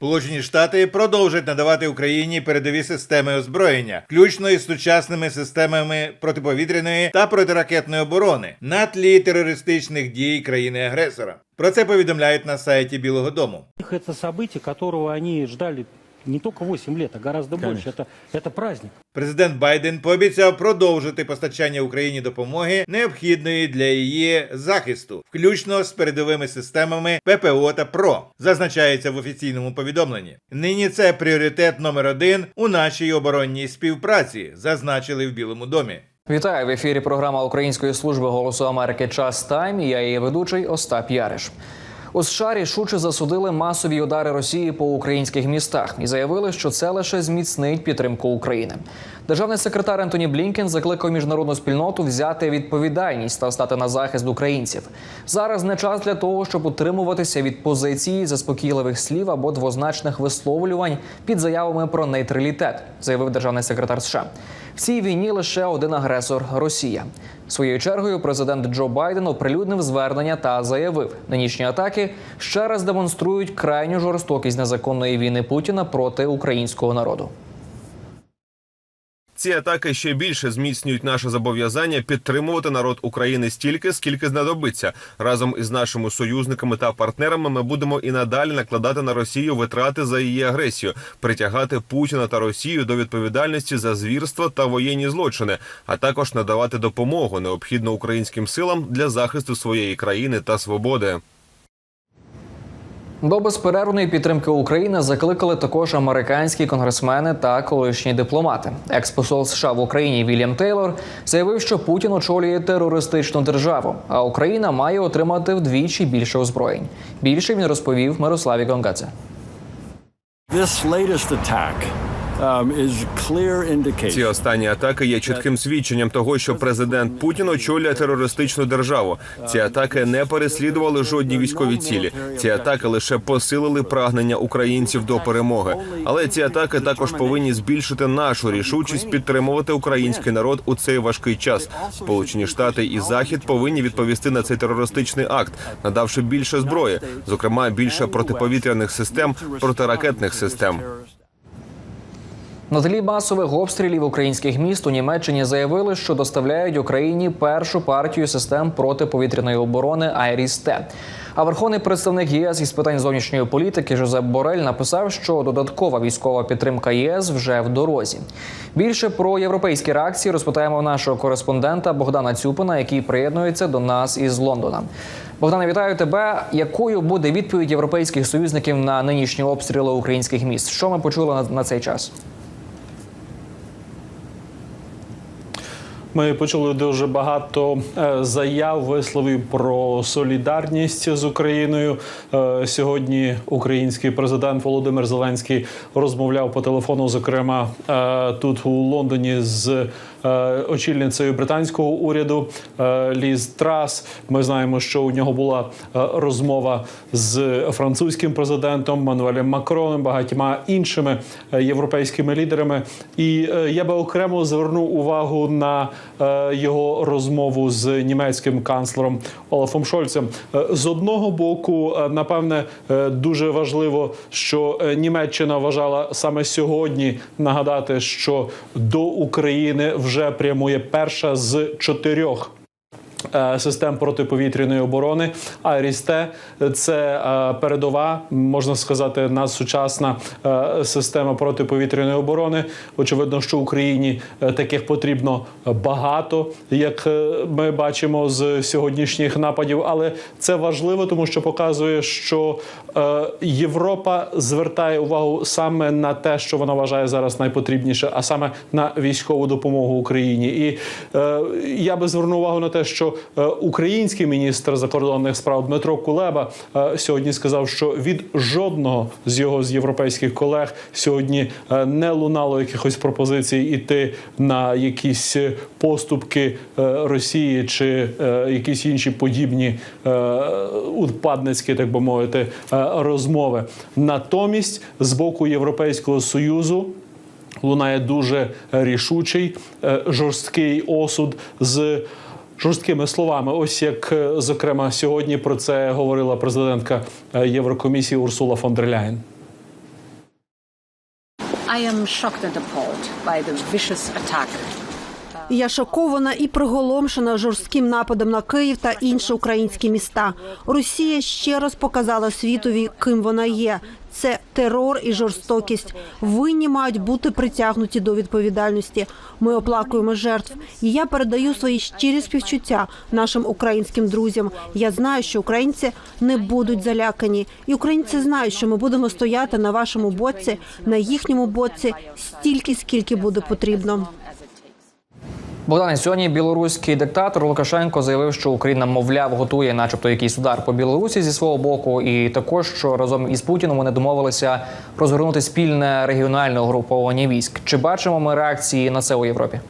Сполучені Штати продовжать надавати Україні передові системи озброєння, включно із сучасними системами протиповітряної та протиракетної оборони на тлі терористичних дій країни-агресора. Про це повідомляють на сайті Білого Дому. Це событие, которого они ждали не только 8 лет, а гораздо больше. Это, это праздник. Президент Байден пообіцяв продовжити постачання Україні допомоги, необхідної для її захисту, включно з передовими системами ППО та ПРО, зазначається в офіційному повідомленні. Нині це пріоритет номер один у нашій оборонній співпраці, зазначили в Білому домі. Вітаю в ефірі. Програма Української служби голосу Америки Час Тайм. Я її ведучий Остап Яриш. У США рішуче засудили масові удари Росії по українських містах і заявили, що це лише зміцнить підтримку України. Державний секретар Ентоні Блінкен закликав міжнародну спільноту взяти відповідальність та стати на захист українців. Зараз не час для того, щоб утримуватися від позиції заспокійливих слів або двозначних висловлювань під заявами про нейтралітет, заявив державний секретар США. В цій війні лише один агресор Росія. Своєю чергою президент Джо Байден оприлюднив звернення та заявив, нинішні атаки ще раз демонструють крайню жорстокість незаконної війни Путіна проти українського народу. Ці атаки ще більше зміцнюють наше зобов'язання підтримувати народ України стільки, скільки знадобиться. Разом із нашими союзниками та партнерами ми будемо і надалі накладати на Росію витрати за її агресію, притягати Путіна та Росію до відповідальності за звірства та воєнні злочини, а також надавати допомогу необхідну українським силам для захисту своєї країни та свободи. До безперервної підтримки України закликали також американські конгресмени та колишні дипломати. Експосол США в Україні Вільям Тейлор заявив, що Путін очолює терористичну державу, а Україна має отримати вдвічі більше озброєнь. Більше він розповів Мирославі Гонгадзе. This latest attack Ці останні атаки є чітким свідченням того, що президент Путін очолює терористичну державу. Ці атаки не переслідували жодні військові цілі. Ці атаки лише посилили прагнення українців до перемоги. Але ці атаки також повинні збільшити нашу рішучість підтримувати український народ у цей важкий час. Сполучені Штати і Захід повинні відповісти на цей терористичний акт, надавши більше зброї, зокрема більше протиповітряних систем, протиракетних систем. На тлі масових обстрілів українських міст у Німеччині заявили, що доставляють Україні першу партію систем протиповітряної оборони «Айріс-Т». А верховний представник ЄС із питань зовнішньої політики Жозеп Борель написав, що додаткова військова підтримка ЄС вже в дорозі. Більше про європейські реакції розпитаємо нашого кореспондента Богдана Цюпина, який приєднується до нас із Лондона. Богдане, вітаю тебе. Якою буде відповідь європейських союзників на нинішні обстріли українських міст? Що ми почули на, цей час? Ми почули дуже багато е, заяв, висловів про солідарність з Україною. Е, Сьогодні український президент Володимир Зеленський розмовляв по телефону, зокрема е, тут у Лондоні з очільницею британського уряду Ліз Трас. Ми знаємо, що у нього була розмова з французьким президентом Мануелем Макроном, багатьма іншими європейськими лідерами. І я би окремо звернув увагу на його розмову з німецьким канцлером Олафом Шольцем. Е, З одного боку, е, напевне, е, дуже важливо, що е, Німеччина вважала саме сьогодні нагадати, що до України вже прямує перша з чотирьох. Е, Систем протиповітряної оборони Айріс-Т – це е, передова, можна сказати, надсучасна е, система протиповітряної оборони. Очевидно, що Україні таких потрібно багато, як ми бачимо з сьогоднішніх нападів. Але це важливо, тому що показує, що Європа звертає увагу саме на те, що вона вважає зараз найпотрібніше, а саме на військову допомогу Україні. І я би звернув увагу на те, що е, український міністр закордонних справ Дмитро Кулеба е, сьогодні сказав, що від жодного з його з європейських колег сьогодні е, не лунало якихось пропозицій іти на якісь поступки Росії чи якісь інші подібні упадницькі, так би мовити, розмови. Натомість з боку Європейського союзу лунає дуже рішучий, жорсткий осуд з. Жорсткими словами, ось як е, зокрема сьогодні про це говорила президентка е, Єврокомісії Урсула фон дер Ляєн. I am shocked and appalled by the vicious attack Я шокована і приголомшена жорстким нападом на Київ та інші українські міста. Росія ще раз показала світові, ким вона є. Це терор і жорстокість. Винні мають бути притягнуті до відповідальності. Ми оплакуємо жертв. І я передаю свої щирі співчуття нашим українським друзям. Я знаю, що українці не будуть залякані, і українці знають, що ми будемо стояти на вашому боці, на їхньому боці стільки, скільки буде потрібно. Богдане, сьогодні білоруський диктатор Лукашенко заявив, що Україна, мовляв, готує, начебто, якийсь удар по Білорусі зі свого боку, і також що разом із Путіном вони домовилися розгорнути спільне регіональне угруповання військ. Чи бачимо ми реакції на це у Європі?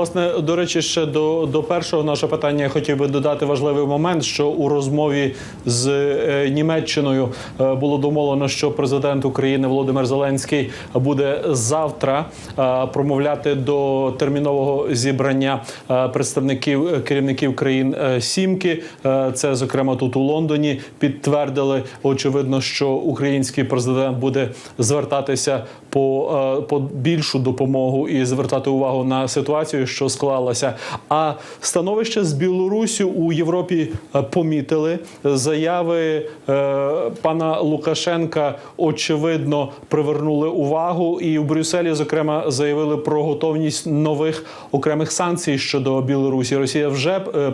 Власне, до речі, ще до, до першого нашого питання я хотів би додати важливий момент, що у розмові з е, Німеччиною е, було домовлено, що президент України Володимир Зеленський буде завтра е, промовляти до термінового зібрання е, представників керівників країн е, Сімки. Е, Це, зокрема, тут у Лондоні підтвердили. Очевидно, що український президент буде звертатися по, е, по більшу допомогу і звертати увагу на ситуацію, що склалася. А становище з Білорусі у Європі е, помітили заяви е, пана Лукашенка. Очевидно, привернули увагу, і в Брюсселі, зокрема, заявили про готовність нових окремих санкцій щодо Білорусі. Росія вже е,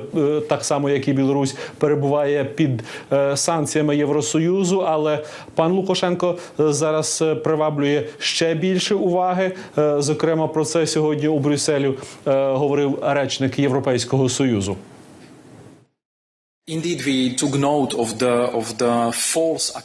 так само, як і Білорусь, перебуває під санкціями Євросоюзу. Але пан Лукашенко зараз приваблює ще більше уваги. Зокрема, про це сьогодні у Брюсселі говорив речник Європейського союзу.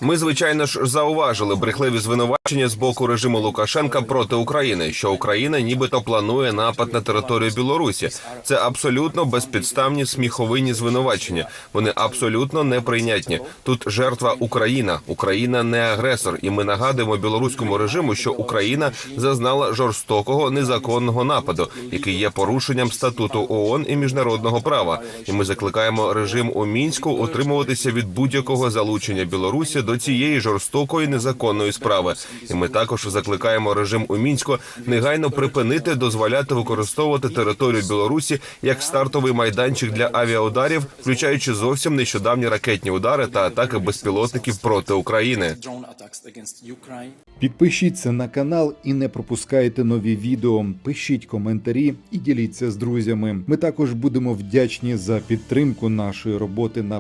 Ми, звичайно ж, зауважили брехливі звинувачення з боку режиму Лукашенка проти України, що Україна нібито планує напад на територію Білорусі. Це абсолютно безпідставні сміховинні звинувачення. Вони абсолютно неприйнятні. Тут жертва Україна. Україна не агресор, і ми нагадуємо білоруському режиму, що Україна зазнала жорстокого незаконного нападу, який є порушенням статуту ООН і міжнародного права. І ми закликаємо режим у мінську утримуватися від будь-якого залучення Білорусі до цієї жорстокої незаконної справи. І ми також закликаємо режим у мінську негайно припинити дозволяти використовувати територію Білорусі як стартовий майданчик для авіаударів, включаючи зовсім нещодавні ракетні удари та атаки безпілотників проти України. Підпишіться на канал і не пропускайте нові відео. Пишіть коментарі і діліться з друзями. Ми також будемо вдячні за підтримку нашої роботи